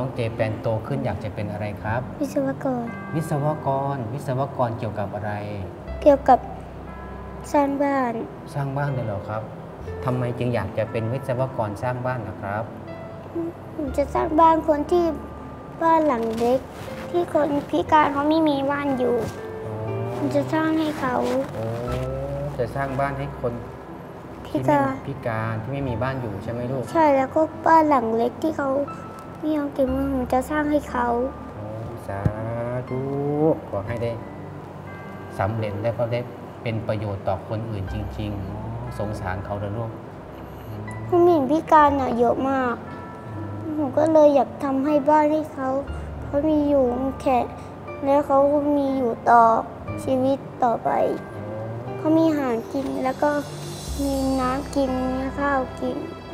องเจแปนโตขึ้นอยากจะเป็นอะไรครับ วิศวกร วิศวกร วิศวกรเกี่ยวกับอะไร เกี่ยวกับสร้างบ้าน สร้างบ้านเลยเหรอครับทำไมจึงอยากจะเป็นวิศวกรสร้างบ้านนะครับ ผมจะสร้างบ้านคนที่บ้านหลังเล็ก ที่คนพิการเขาไม่มีบ้านอยู่ผมจะสร้างให้เขาโอ้จะสร้างบ้านให้คนพิที่ไม่การพิการที่ไม่มีบ้านอยู่ใช่ไหมลูก ใช่แล้วก็บ้านหลังเล็กที่เขา ไม่ยอมเก็บเงินผมจะสร้างให้เขาโอ้สาธุขอให้ได้สำเร็จและก็ได้เป็นประโยชน์ต่อคนอื่นจริงๆอ๋อสงสารเขาเลยลูกอืมผมเห็นพิการน่ะเยอะมาก ผมก็เลยอยากทำให้บ้านให้เขาเขามีอยู่แค่แล้วเขาก็มีอยู่ต่อชีวิตต่อไป เขามีอาหารกินแล้วก็มีน้ำกินมีข้าวกินโ